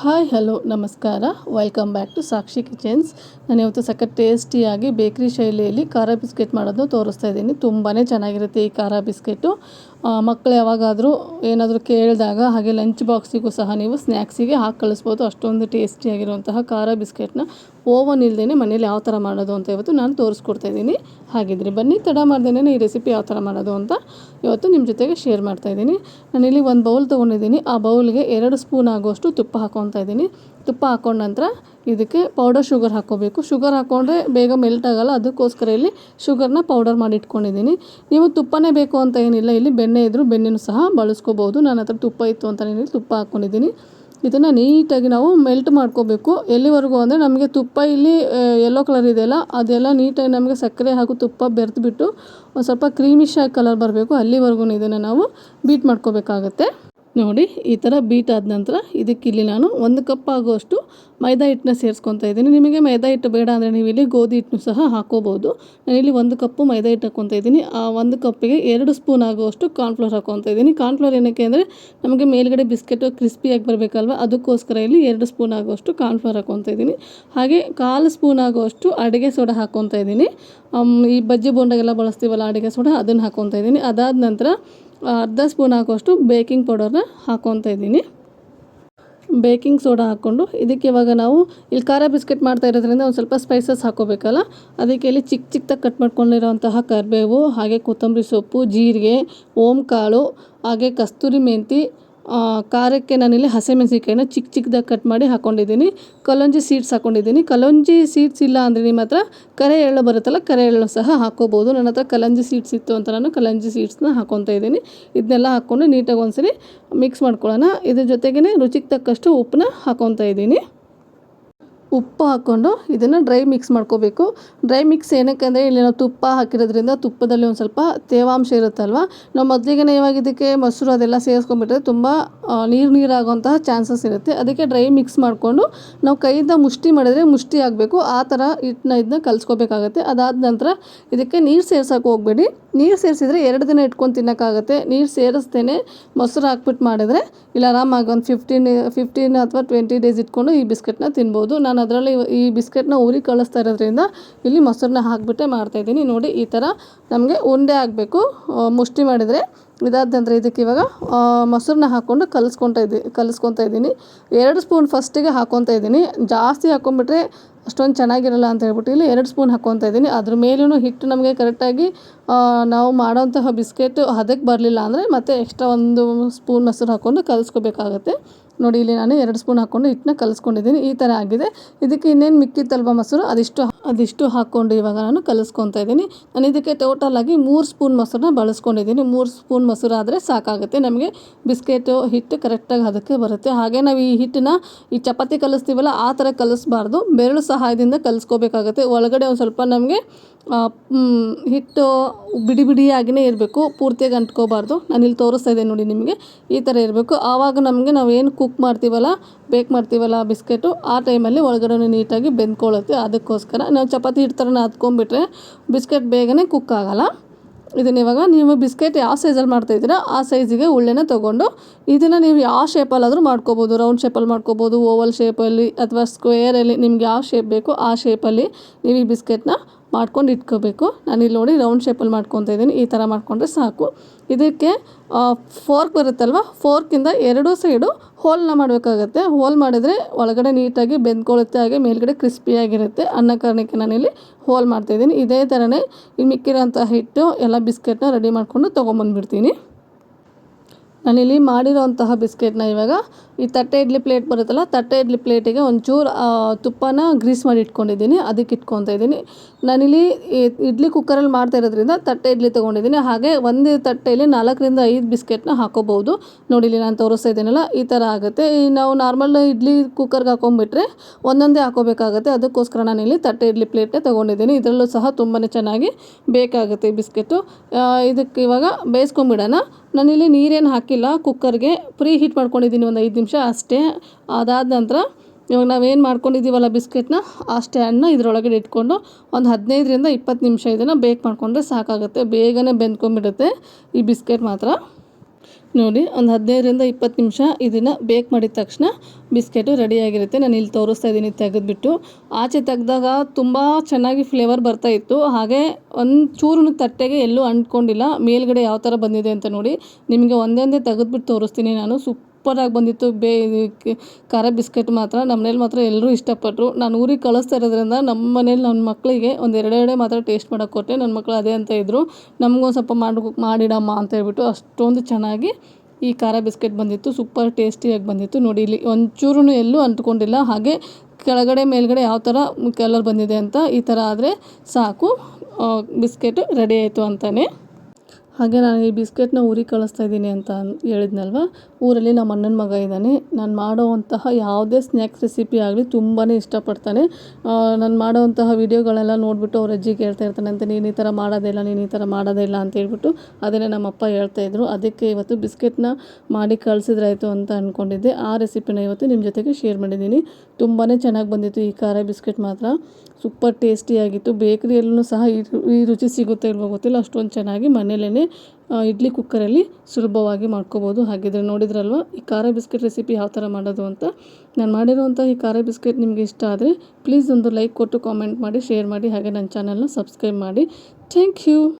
Hi, hello, ನಮಸ್ಕಾರ. Welcome back to Sakshi kitchens ನಾನು ಇವತ್ತು ಸಖತ್ ಟೇಸ್ಟಿಯಾಗಿ ಬೇಕ್ರಿ ಶೈಲಿಯಲ್ಲಿ ಖಾರ ಬಿಸ್ಕೆಟ್ ಮಾಡೋದನ್ನು ತೋರಿಸ್ತಾ ಇದ್ದೀನಿ. ತುಂಬಾ ಚೆನ್ನಾಗಿರುತ್ತೆ ಈ ಖಾರ ಬಿಸ್ಕೆಟು. ಮಕ್ಕಳು ಯಾವಾಗಾದರೂ ಏನಾದರೂ ಕೇಳಿದಾಗ ಹಾಗೆ ಲಂಚ್ ಬಾಕ್ಸಿಗೂ ಸಹ ನೀವು ಸ್ನ್ಯಾಕ್ಸಿಗೆ ಹಾಕಿ ಕಳಿಸ್ಬೋದು. ಅಷ್ಟೊಂದು ಟೇಸ್ಟಿಯಾಗಿರುವಂತಹ ಖಾರ ಬಿಸ್ಕೆಟ್ನ ಓವನ್ ಇಲ್ಲದೇ ಮನೇಲಿ ಯಾವ ಥರ ಮಾಡೋದು ಅಂತ ಇವತ್ತು ನಾನು ತೋರಿಸ್ಕೊಡ್ತಾ ಇದ್ದೀನಿ. ಹಾಗಿದ್ರೆ ಬನ್ನಿ, ತಡ ಮಾಡ್ದೇನೆ ಈ ರೆಸಿಪಿ ಯಾವ ಥರ ಮಾಡೋದು ಅಂತ ಇವತ್ತು ನಿಮ್ಮ ಜೊತೆಗೆ ಶೇರ್ ಮಾಡ್ತಾ ಇದ್ದೀನಿ. ನಾನಿಲ್ಲಿ ಒಂದು ಬೌಲ್ ತೊಗೊಂಡಿದ್ದೀನಿ. ಆ ಬೌಲ್ಗೆ ಎರಡು ಸ್ಪೂನ್ ಆಗುವಷ್ಟು ತುಪ್ಪ ಹಾಕೊತಾ ಇದ್ದೀನಿ. ತುಪ್ಪ ಹಾಕೊಂಡ ನಂತರ ಇದಕ್ಕೆ ಪೌಡರ್ ಶುಗರ್ ಹಾಕ್ಕೋಬೇಕು ಶುಗರ್ ಹಾಕ್ಕೊಂಡ್ರೆ ಬೇಗ ಮೆಲ್ಟ್ ಆಗೋಲ್ಲ. ಅದಕ್ಕೋಸ್ಕರ ಇಲ್ಲಿ ಶುಗರ್ನ ಪೌಡರ್ ಮಾಡಿ ಇಟ್ಕೊಂಡಿದ್ದೀನಿ. ನೀವು ತುಪ್ಪನೇ ಬೇಕು ಅಂತ ಏನಿಲ್ಲ. ಇಲ್ಲಿ ಬೆಣ್ಣೆ ಇದ್ದರೂ ಬೆಣ್ಣೆನೂ ಸಹ ಬಳಸ್ಕೋಬೋದು. ನನ್ನ ಹತ್ರ ತುಪ್ಪ ಇತ್ತು ಅಂತ ಹೇಳಿ ತುಪ್ಪ ಹಾಕ್ಕೊಂಡಿದ್ದೀನಿ ಇದನ್ನು ನೀಟಾಗಿ ನಾವು ಮೆಲ್ಟ್ ಮಾಡ್ಕೋಬೇಕು. ಎಲ್ಲಿವರೆಗೂ ಅಂದರೆ ನಮಗೆ ತುಪ್ಪ ಇಲ್ಲಿ ಯೆಲ್ಲೋ ಕಲರ್ ಇದೆಯಲ್ಲ ಅದೆಲ್ಲ ನೀಟಾಗಿ ನಮಗೆ ಸಕ್ಕರೆ ಹಾಗೂ ತುಪ್ಪ ಬೆರೆತುಬಿಟ್ಟು ಒಂದು ಸ್ವಲ್ಪ ಕ್ರೀಮಿಶಾಗಿ ಕಲರ್ ಬರಬೇಕು. ಅಲ್ಲಿವರೆಗೂ ಇದನ್ನು ನಾವು ಬೀಟ್ ಮಾಡ್ಕೋಬೇಕಾಗತ್ತೆ. ನೋಡಿ, ಈ ಥರ ಬೀಟ್ ಆದ ನಂತರ ಇದಕ್ಕೆ ಇಲ್ಲಿ ನಾನು ಒಂದು ಕಪ್ ಆಗುವಷ್ಟು ಮೈದಾ ಹಿಟ್ಟನ್ನ ಸೇರಿಸ್ಕೊತಾ ಇದ್ದೀನಿ. ನಿಮಗೆ ಮೈದಾ ಹಿಟ್ಟು ಬೇಡ ಅಂದರೆ ನೀವು ಇಲ್ಲಿ ಗೋಧಿ ಹಿಟ್ಟನ್ನು ಸಹ ಹಾಕೋಬೋದು ನಾನಿಲ್ಲಿ ಒಂದು ಕಪ್ಪು ಮೈದಾ ಹಿಟ್ಟು ಹಾಕ್ಕೊತಾ ಇದ್ದೀನಿ. ಆ ಒಂದು ಕಪ್ಪಿಗೆ ಎರಡು ಸ್ಪೂನ್ ಆಗುವಷ್ಟು ಕಾರ್ನ್ಫ್ಲೋರ್ ಹಾಕ್ಕೊತಾ ಇದ್ದೀನಿ. ಕಾರ್ನ್ಫ್ಲೋರ್ ಏನಕ್ಕೆ ಅಂದರೆ ನಮಗೆ ಮೇಲ್ಗಡೆ ಬಿಸ್ಕೆಟು ಕ್ರಿಸ್ಪಿಯಾಗಿ ಬರಬೇಕಲ್ವ, ಅದಕ್ಕೋಸ್ಕರ ಇಲ್ಲಿ ಎರಡು ಸ್ಪೂನ್ ಆಗುವಷ್ಟು ಕಾರ್ನ್ಫ್ಲೋರ್ ಹಾಕ್ಕೊತಾ ಇದ್ದೀನಿ. ಹಾಗೆ ಕಾಲು ಸ್ಪೂನ್ ಆಗುವಷ್ಟು ಅಡುಗೆ ಸೋಡಾ ಹಾಕ್ಕೊತಾ ಇದ್ದೀನಿ. ಈ ಬಜ್ಜಿ ಬೋಂಡಾಗೆಲ್ಲ ಬಳಸ್ತೀವಲ್ಲ ಅಡುಗೆ ಸೋಡಾ ಅದನ್ನು ಹಾಕ್ಕೊತಾ ಇದ್ದೀನಿ. ಅದಾದ ನಂತರ ಅರ್ಧ ಸ್ಪೂನ್ ಹಾಕುವಷ್ಟು ಬೇಕಿಂಗ್ ಪೌಡರ್ನ ಹಾಕ್ಕೊತಾ ಇದ್ದೀನಿ. ಬೇಕಿಂಗ್ ಸೋಡಾ ಹಾಕ್ಕೊಂಡು ಇದಕ್ಕೆ ಇವಾಗ ನಾವು ಇಲ್ಲಿ ಖಾರ ಬಿಸ್ಕೆಟ್ ಮಾಡ್ತಾ ಇರೋದ್ರಿಂದ ಒಂದು ಸ್ವಲ್ಪ ಸ್ಪೈಸಸ್ ಹಾಕೋಬೇಕಲ್ಲ? ಅದಕ್ಕೆ ಇಲ್ಲಿ ಚಿಕ್ಕ ಚಿಕ್ಕದಾಗಿ ಕಟ್ ಮಾಡ್ಕೊಂಡಿರೋಂತಹ ಕರಿಬೇವು, ಹಾಗೆ ಕೊತ್ತಂಬರಿ ಸೊಪ್ಪು, ಜೀರಿಗೆ ಓಮ್ ಕಾಳು ಹಾಗೆ ಕಸ್ತೂರಿ ಮೆಂತಿ ಖಾರಕ್ಕೆ ನಾನಿಲ್ಲಿ ಹಸಿಮೆಣಸಿನ್ಕಾಯಿನ ಚಿಕ್ಕ ಚಿಕ್ಕದಾಗಿ ಕಟ್ ಮಾಡಿ ಹಾಕ್ಕೊಂಡಿದ್ದೀನಿ ಕಲೊಂಜಿ ಸೀಡ್ಸ್ ಹಾಕ್ಕೊಂಡಿದ್ದೀನಿ ಕಲಂಜಿ ಸೀಡ್ಸ್ ಇಲ್ಲ ಅಂದರೆ ನಿಮ್ಮ ಹತ್ರ ಕರೆ ಎಳ್ಳು ಬರುತ್ತಲ್ಲ, ಕರೆ ಎಳ್ಳು ಸಹ ಹಾಕ್ಕೋಬೋದು ನನ್ನ ಹತ್ರ ಕಲಂಜಿ ಸೀಡ್ಸ್ ಇತ್ತು ಅಂತ ನಾನು ಕಲಂಜಿ ಸೀಡ್ಸ್ನ ಹಾಕ್ಕೊತಾ ಇದ್ದೀನಿ. ಇದನ್ನೆಲ್ಲ ಹಾಕ್ಕೊಂಡು ನೀಟಾಗಿ ಒಂದ್ಸರಿ ಮಿಕ್ಸ್ ಮಾಡ್ಕೊಳ್ಳೋಣ. ಇದ್ರ ಜೊತೆಗೇ ರುಚಿಗೆ ತಕ್ಕಷ್ಟು ಉಪ್ಪನ್ನ ಹಾಕ್ಕೊತಾ ಇದ್ದೀನಿ. ಉಪ್ಪು ಹಾಕ್ಕೊಂಡು ಇದನ್ನು ಡ್ರೈ ಮಿಕ್ಸ್ ಮಾಡ್ಕೋಬೇಕು. ಡ್ರೈ ಮಿಕ್ಸ್ ಏನಕ್ಕೆ ಅಂದರೆ ಇಲ್ಲಿ ನಾವು ತುಪ್ಪ ಹಾಕಿರೋದ್ರಿಂದ ತುಪ್ಪದಲ್ಲಿ ಒಂದು ಸ್ವಲ್ಪ ತೇವಾಂಶ ಇರುತ್ತಲ್ವ? ನಾವು ಮೊದಲಿಗೆ ಇವಾಗ ಇದಕ್ಕೆ ಮೊಸರು ಅದೆಲ್ಲ ಸೇರಿಸ್ಕೊಂಡ್ಬಿಟ್ರೆ ತುಂಬ ನೀರು ನೀರಾಗುವಂತಹ ಚಾನ್ಸಸ್ ಇರುತ್ತೆ. ಅದಕ್ಕೆ ಡ್ರೈ ಮಿಕ್ಸ್ ಮಾಡಿಕೊಂಡು ನಾವು ಕೈಯಿಂದ ಮುಷ್ಟಿ ಮಾಡಿದ್ರೆ ಮುಷ್ಟಿ ಆಗಬೇಕು. ಆ ಥರ ಹಿಟ್ಟನ್ನ ಇದನ್ನ ಕಲಿಸ್ಕೋಬೇಕಾಗತ್ತೆ. ಅದಾದ ನಂತರ ಇದಕ್ಕೆ ನೀರು ಸೇರ್ಸೋಕೆ ಹೋಗಬೇಡಿ. ನೀರು ಸೇರಿಸಿದ್ರೆ ಎರಡು ದಿನ ಇಟ್ಕೊಂಡು ತಿನ್ನೋಕ್ಕಾಗತ್ತೆ. ನೀರು ಸೇರಿಸ್ತೇನೆ ಮೊಸರು ಹಾಕ್ಬಿಟ್ಟು ಮಾಡಿದ್ರೆ ಇಲ್ಲ ಆರಾಮಾಗಿ ಒಂದು ಫಿಫ್ಟೀನ್ ಫಿಫ್ಟೀನ್ ಅಥವಾ ಟ್ವೆಂಟಿ ಡೇಸ್ ಇಟ್ಕೊಂಡು ಈ ಬಿಸ್ಕೆಟ್ನ ತಿನ್ಬೋದು. ನಾನು ಅದರಲ್ಲಿ ಈ ಬಿಸ್ಕೆಟ್ನ ಉರಿ ಕಳಿಸ್ತಾ ಇರೋದ್ರಿಂದ ಇಲ್ಲಿ ಮೊಸರನ್ನ ಹಾಕಿಬಿಟ್ಟೆ ಮಾಡ್ತಾಯಿದ್ದೀನಿ ನೋಡಿ, ಈ ಥರ ನಮಗೆ ಉಂಡೆ ಆಗಬೇಕು ಮುಷ್ಟಿ ಮಾಡಿದರೆ ಇದಾದ ಇದಕ್ಕೆ ಇವಾಗ ಮೊಸರನ್ನ ಹಾಕ್ಕೊಂಡು ಕಲಿಸ್ಕೊತಾ ಇದ್ದೀನಿ ಕಲಿಸ್ಕೊತಾ ಇದ್ದೀನಿ. ಎರಡು ಸ್ಪೂನ್ ಫಸ್ಟಿಗೆ ಹಾಕ್ಕೊತಾ ಇದ್ದೀನಿ. ಜಾಸ್ತಿ ಹಾಕ್ಕೊಂಬಿಟ್ರೆ ಅಷ್ಟೊಂದು ಚೆನ್ನಾಗಿರಲ್ಲ ಅಂತ ಹೇಳ್ಬಿಟ್ಟು ಇಲ್ಲಿ ಎರಡು ಸ್ಪೂನ್ ಹಾಕ್ಕೊತಾ ಇದ್ದೀನಿ. ಅದ್ರ ಮೇಲೂ ಹಿಟ್ಟು ನಮಗೆ ಕರೆಕ್ಟಾಗಿ ನಾವು ಮಾಡೋಂತಹ ಬಿಸ್ಕೆಟ್ ಹದಕ್ಕೆ ಬರಲಿಲ್ಲ ಅಂದರೆ ಮತ್ತೆ ಎಕ್ಸ್ಟ್ರಾ ಒಂದು ಸ್ಪೂನ್ ಮೊಸರು ಹಾಕ್ಕೊಂಡು ಕಲಿಸ್ಕೋಬೇಕಾಗತ್ತೆ. ನೋಡಿ, ಇಲ್ಲಿ ನಾನು ಎರಡು ಸ್ಪೂನ್ ಹಾಕ್ಕೊಂಡು ಹಿಟ್ಟನ್ನ ಕಲಿಸ್ಕೊಂಡಿದ್ದೀನಿ. ಈ ಥರ ಆಗಿದೆ. ಇದಕ್ಕೆ ಇನ್ನೇನು ಮಿಕ್ಕಿತ್ತಲ್ವ ಮೊಸರು? ಅದಿಷ್ಟು ಅದಿಷ್ಟು ಹಾಕ್ಕೊಂಡು ಇವಾಗ ನಾನು ಕಲಿಸ್ಕೊತಾ ಇದ್ದೀನಿ. ನಾನು ಇದಕ್ಕೆ ಟೋಟಲಾಗಿ ಮೂರು ಸ್ಪೂನ್ ಮೊಸರನ್ನ ಬಳಸ್ಕೊಂಡಿದ್ದೀನಿ. ಮೂರು ಸ್ಪೂನ್ ಮೊಸರು ಆದರೆ ಸಾಕಾಗುತ್ತೆ. ನಮಗೆ ಬಿಸ್ಕೆಟು, ಹಿಟ್ಟು ಕರೆಕ್ಟಾಗಿ ಅದಕ್ಕೆ ಬರುತ್ತೆ. ಹಾಗೆ ನಾವು ಈ ಹಿಟ್ಟನ್ನ, ಈ ಚಪಾತಿ ಕಲಿಸ್ತೀವಲ್ಲ, ಆ ಥರ ಕಲಿಸ್ಬಾರ್ದು. ಬೆರಳು ಸಹಾಯದಿಂದ ಕಲಿಸ್ಕೋಬೇಕಾಗತ್ತೆ. ಒಳಗಡೆ ಒಂದು ಸ್ವಲ್ಪ ನಮಗೆ ಹಿಟ್ಟು ಬಿಡಿ ಬಿಡಿಯಾಗಿಯೇ ಇರಬೇಕು. ಪೂರ್ತಿಯಾಗಿ ಅಂಟ್ಕೋಬಾರ್ದು. ಇಲ್ಲಿ ತೋರಿಸ್ತಾ ಇದ್ದೇನೆ ನೋಡಿ ನಿಮಗೆ. ಈ ಥರ ಇರಬೇಕು. ಆವಾಗ ನಮಗೆ ನಾವು ಏನು ಕುಕ್ ಮಾಡ್ತೀವಲ್ಲ ಬೇಕ್ ಮಾಡ್ತೀವಲ್ಲ ಬಿಸ್ಕೆಟು, ಆ ಟೈಮಲ್ಲಿ ಒಳಗಡೆ ನೀಟಾಗಿ ಬೆಂದ್ಕೊಳ್ಳುತ್ತೆ ಅದಕ್ಕೋಸ್ಕರ ನಾವು ಚಪಾತಿ ಹಿಟ್ಟು ಥರನ ಹತ್ಕೊಂಡ್ಬಿಟ್ರೆ ಬಿಸ್ಕೆಟ್ ಬೇಗನೆ ಕುಕ್ ಆಗೋಲ್ಲ. ಇದನ್ನ ಇವಾಗ ನೀವು ಬಿಸ್ಕೆಟ್ ಯಾವ ಸೈಜಲ್ಲಿ ಮಾಡ್ತಾಯಿದ್ದೀರಾ ಆ ಸೈಜಿಗೆ ಉಳ್ಳೆನ ತೊಗೊಂಡು ಇದನ್ನು ನೀವು ಯಾವ ಶೇಪಲ್ಲಾದರೂ ಮಾಡ್ಕೋಬೋದು. ರೌಂಡ್ ಶೇಪಲ್ಲಿ ಮಾಡ್ಕೋಬೋದು ಓವಲ್ ಶೇಪಲ್ಲಿ ಅಥವಾ ಸ್ಕ್ವೇರಲ್ಲಿ ನಿಮ್ಗೆ ಯಾವ ಶೇಪ್ ಬೇಕೋ ಆ ಶೇಪಲ್ಲಿ ನೀವು ಈ ಬಿಸ್ಕೆಟ್ನ ಮಾಡ್ಕೊಂಡು ಇಟ್ಕೋಬೇಕು. ನಾನು ಇಲ್ಲಿ ನೋಡಿ ರೌಂಡ್ ಶೇಪಲ್ಲಿ ಮಾಡ್ಕೊತ ಇದ್ದೀನಿ. ಈ ಥರ ಮಾಡಿಕೊಂಡ್ರೆ ಸಾಕು. ಇದಕ್ಕೆ ಫೋರ್ಕ್ ಬರುತ್ತಲ್ವ? ಫೋರ್ಕಿಂದ ಎರಡೂ ಸೈಡು ಹೋಲ್ನ ಮಾಡಬೇಕಾಗತ್ತೆ. ಹೋಲ್ ಮಾಡಿದರೆ ಒಳಗಡೆ ನೀಟಾಗಿ ಬೆಂದ್ಕೊಳ್ಳುತ್ತೆ ಹಾಗೆ ಮೇಲ್ಗಡೆ ಕ್ರಿಸ್ಪಿಯಾಗಿರುತ್ತೆ ಅನ್ನ ಕಾರಣಕ್ಕೆ ನಾನಿಲ್ಲಿ ಹೋಲ್ ಮಾಡ್ತಾಯಿದ್ದೀನಿ ಇದೇ ಥರನೇ ಇಲ್ಲಿ ಮಿಕ್ಕಿರೋಂಥ ಹಿಟ್ಟು, ಎಲ್ಲ ಬಿಸ್ಕೆಟ್ನ ರೆಡಿ ಮಾಡಿಕೊಂಡು ತೊಗೊಂಬಂದ್ಬಿಡ್ತೀನಿ. ನಾನಿಲ್ಲಿ ಮಾಡಿರೋವಂತಹ ಬಿಸ್ಕೆಟ್ನ ಇವಾಗ ಈ ತಟ್ಟೆ ಇಡ್ಲಿ ಪ್ಲೇಟ್ ಬರುತ್ತಲ್ಲ, ತಟ್ಟೆ ಇಡ್ಲಿ ಪ್ಲೇಟಿಗೆ ಒಂಚೂರು ತುಪ್ಪನ ಗ್ರೀಸ್ ಮಾಡಿ ಇಟ್ಕೊಂಡಿದ್ದೀನಿ, ಅದಕ್ಕೆ ಇಟ್ಕೊತಾ ಇದ್ದೀನಿ. ನಾನಿಲ್ಲಿ ಇಡ್ಲಿ ಕುಕ್ಕರಲ್ಲಿ ಮಾಡ್ತಾ ಇರೋದ್ರಿಂದ ತಟ್ಟೆ ಇಡ್ಲಿ ತೊಗೊಂಡಿದ್ದೀನಿ, ಹಾಗೆ ಒಂದು ತಟ್ಟೆಯಲ್ಲಿ ನಾಲ್ಕರಿಂದ ಐದು ಬಿಸ್ಕೆಟ್ನ ಹಾಕೋಬಹುದು. ನೋಡಿ ಇಲ್ಲಿ ನಾನು ತೋರಿಸ್ತಾ ಇದ್ದೀನಲ್ಲ, ಈ ಥರ ಆಗುತ್ತೆ. ನಾವು ನಾರ್ಮಲ್ ಇಡ್ಲಿ ಕುಕ್ಕರ್ಗೆ ಹಾಕೊಂಡ್ಬಿಟ್ರೆ ಒಂದೊಂದೇ ಹಾಕೋಬೇಕಾಗುತ್ತೆ, ಅದಕ್ಕೋಸ್ಕರ ನಾನಿಲ್ಲಿ ತಟ್ಟೆ ಇಡ್ಲಿ ಪ್ಲೇಟ್ನೇ ತೊಗೊಂಡಿದ್ದೀನಿ. ಇದರಲ್ಲೂ ಸಹ ತುಂಬಾ ಚೆನ್ನಾಗಿ ಬೇಕಾಗುತ್ತೆ ಬಿಸ್ಕೆಟು. ಇದಕ್ಕೆ ಇವಾಗ ಬೇಯಿಸ್ಕೊಂಬಿಡೋಣ. ನಾನಿಲ್ಲಿ ನೀರೇನು ಹಾಕಿಲ್ಲ, ಕುಕ್ಕರ್ಗೆ ಪ್ರೀ ಹೀಟ್ ಮಾಡ್ಕೊಂಡಿದ್ದೀನಿ ಒಂದು ಐದು ನಿಮಿಷ ಅಷ್ಟೇ. ಅದಾದ ನಂತರ ಇವಾಗ ನಾವೇನು ಮಾಡ್ಕೊಂಡಿದ್ದೀವಲ್ಲ ಬಿಸ್ಕೆಟ್ನ ಆ ಸ್ಟ್ಯಾಂಡ್ನ ಇದರೊಳಗಡೆ ಇಟ್ಕೊಂಡು ಒಂದು ಹದಿನೈದರಿಂದ ಇಪ್ಪತ್ತು ನಿಮಿಷ ಇದನ್ನು ಬೇಕ್ ಮಾಡಿಕೊಂಡ್ರೆ ಸಾಕಾಗುತ್ತೆ. ಬೇಗನೆ ಬೆಂದ್ಕೊಂಬಿಡುತ್ತೆ ಈ ಬಿಸ್ಕೆಟ್ ಮಾತ್ರ. ನೋಡಿ, ಒಂದು ಹದಿನೈದರಿಂದ ಇಪ್ಪತ್ತು ನಿಮಿಷ ಇದನ್ನು ಬೇಕ್ ಮಾಡಿದ ತಕ್ಷಣ ಬಿಸ್ಕೆಟು ರೆಡಿಯಾಗಿರುತ್ತೆ. ನಾನು ಇಲ್ಲಿ ತೋರಿಸ್ತಾ ಇದ್ದೀನಿ ತೆಗೆದುಬಿಟ್ಟು. ಆಚೆ ತೆಗೆದಾಗ ತುಂಬ ಚೆನ್ನಾಗಿ ಫ್ಲೇವರ್ ಬರ್ತಾ ಇತ್ತು. ಹಾಗೆ ಒಂದು ಚೂರು ತಟ್ಟೆಗೆ ಎಲ್ಲೂ ಅಂಟ್ಕೊಂಡಿಲ್ಲ. ಮೇಲ್ಗಡೆ ಯಾವ ಥರ ಬಂದಿದೆ ಅಂತ ನೋಡಿ. ನಿಮಗೆ ಒಂದೇ ತೆಗೆದ್ಬಿಟ್ಟು ತೋರಿಸ್ತೀನಿ ನಾನು. ಸೂಪರಾಗಿ ಬಂದಿತ್ತು. ಬೇ ಖಾರ ಬಿಸ್ಕೆಟ್ ಮಾತ್ರ. ನಮ್ಮ ಮನೇಲಿ ಮಾತ್ರ ಎಲ್ಲರೂ ಇಷ್ಟಪಟ್ಟರು ನಾನು ಊರಿಗೆ ಕಳಿಸ್ತಾ ಇರೋದ್ರಿಂದ ನಮ್ಮ ಮನೇಲಿ ನನ್ನ ಮಕ್ಕಳಿಗೆ ಒಂದು ಎರಡೆರಡೇ ಮಾತ್ರ ಟೇಸ್ಟ್ ಮಾಡೋಕೆ ಕೊಟ್ಟೆ. ನನ್ನ ಮಕ್ಕಳು ಅದೇ ಅಂತ ಇದ್ದರು ನಮಗೂ ಸ್ವಲ್ಪ ಮಾಡಿ, ಮಾಡಿಡಮ್ಮ ಅಂತ ಹೇಳ್ಬಿಟ್ಟು ಅಷ್ಟೊಂದು ಚೆನ್ನಾಗಿ ಈ ಖಾರ ಬಿಸ್ಕೆಟ್ ಬಂದಿತ್ತು. ಸೂಪರ್ ಟೇಸ್ಟಿಯಾಗಿ ಬಂದಿತ್ತು. ನೋಡಿ, ಇಲ್ಲಿ ಒಂಚೂರು ಎಲ್ಲೂ ಅಂಟ್ಕೊಂಡಿಲ್ಲ. ಹಾಗೆ ಕೆಳಗಡೆ, ಮೇಲ್ಗಡೆ ಯಾವ ಥರ ಕಲರ್ ಬಂದಿದೆ ಅಂತ ಈ ಥರ ಆದರೆ ಸಾಕು. ಬಿಸ್ಕೆಟ್ ರೆಡಿ ಆಯಿತು ಅಂತಲೇ ಹಾಗೆ ನಾನು ಈ ಬಿಸ್ಕೆಟ್ನ ಊರಿಗೆ ಕಳಿಸ್ತಾ ಇದ್ದೀನಿ ಅಂತ ಹೇಳಿದ್ನಲ್ವ? ಊರಲ್ಲಿ ನಮ್ಮ ಅಣ್ಣನ ಮಗ ಇದ್ದಾನೆ. ನಾನು ಮಾಡೋವಂತಹ ಯಾವುದೇ ಸ್ನ್ಯಾಕ್ಸ್ ರೆಸಿಪಿ ಆಗಲಿ ತುಂಬಾ ಇಷ್ಟಪಡ್ತಾನೆ. ನಾನು ಮಾಡುವಂತಹ ವೀಡಿಯೋಗಳೆಲ್ಲ ನೋಡಿಬಿಟ್ಟು ಅವ್ರ ಅಜ್ಜಿ ಕೇಳ್ತಾ ಇರ್ತಾನೆ ಅಂತ ನೀನು ಈ ಥರ ಮಾಡೋದಿಲ್ಲ ನೀನು ಈ ಥರ ಮಾಡೋದಿಲ್ಲ ಅಂತ ಹೇಳ್ಬಿಟ್ಟು ಅದನ್ನೇ ನಮ್ಮಪ್ಪ ಹೇಳ್ತಾಯಿದ್ರು ಅದಕ್ಕೆ ಇವತ್ತು ಬಿಸ್ಕೆಟ್ನ ಮಾಡಿ ಕಳಿಸಿದ್ರಾಯ್ತು ಅಂತ ಅಂದ್ಕೊಂಡಿದ್ದೆ ಆ ರೆಸಿಪಿನ ಇವತ್ತು ನಿಮ್ಮ ಜೊತೆಗೆ ಶೇರ್ ಮಾಡಿದ್ದೀನಿ. ತುಂಬಾ ಚೆನ್ನಾಗಿ ಬಂದಿತ್ತು ಈ ಖಾರ ಬಿಸ್ಕೆಟ್ ಮಾತ್ರ. ಸೂಪರ್ ಟೇಸ್ಟಿಯಾಗಿತ್ತು. ಬೇಕ್ರಿಯಲ್ಲೂ ಸಹ ಈ ರುಚಿ ಸಿಗುತ್ತೆ ಇಲ್ವೋ ಗೊತ್ತಿಲ್ಲ. ಅಷ್ಟೊಂದು ಚೆನ್ನಾಗಿ ಮನೇಲೇ ಇಡ್ಲಿ ಕುಕ್ಕರಲ್ಲಿ ಸುಲಭವಾಗಿ ಮಾಡ್ಕೋಬೋದು. ಹಾಗಿದ್ರೆ ನೋಡಿದ್ರಲ್ವ, ಈ ಖಾರ ಬಿಸ್ಕೆಟ್ ರೆಸಿಪಿ ಯಾವ ಥರ ಮಾಡೋದು ಅಂತ. ನಾನು ಮಾಡಿರುವಂಥ ಈ ಖಾರ ಬಿಸ್ಕೆಟ್ ನಿಮಗೆ ಇಷ್ಟ ಆದರೆ ಪ್ಲೀಸ್ ಒಂದು ಲೈಕ್ ಕೊಟ್ಟು ಕಾಮೆಂಟ್ ಮಾಡಿ ಶೇರ್ ಮಾಡಿ, ಹಾಗೆ ನನ್ನ ಚಾನಲ್ನ ಸಬ್ಸ್ಕ್ರೈಬ್ ಮಾಡಿ. Thank you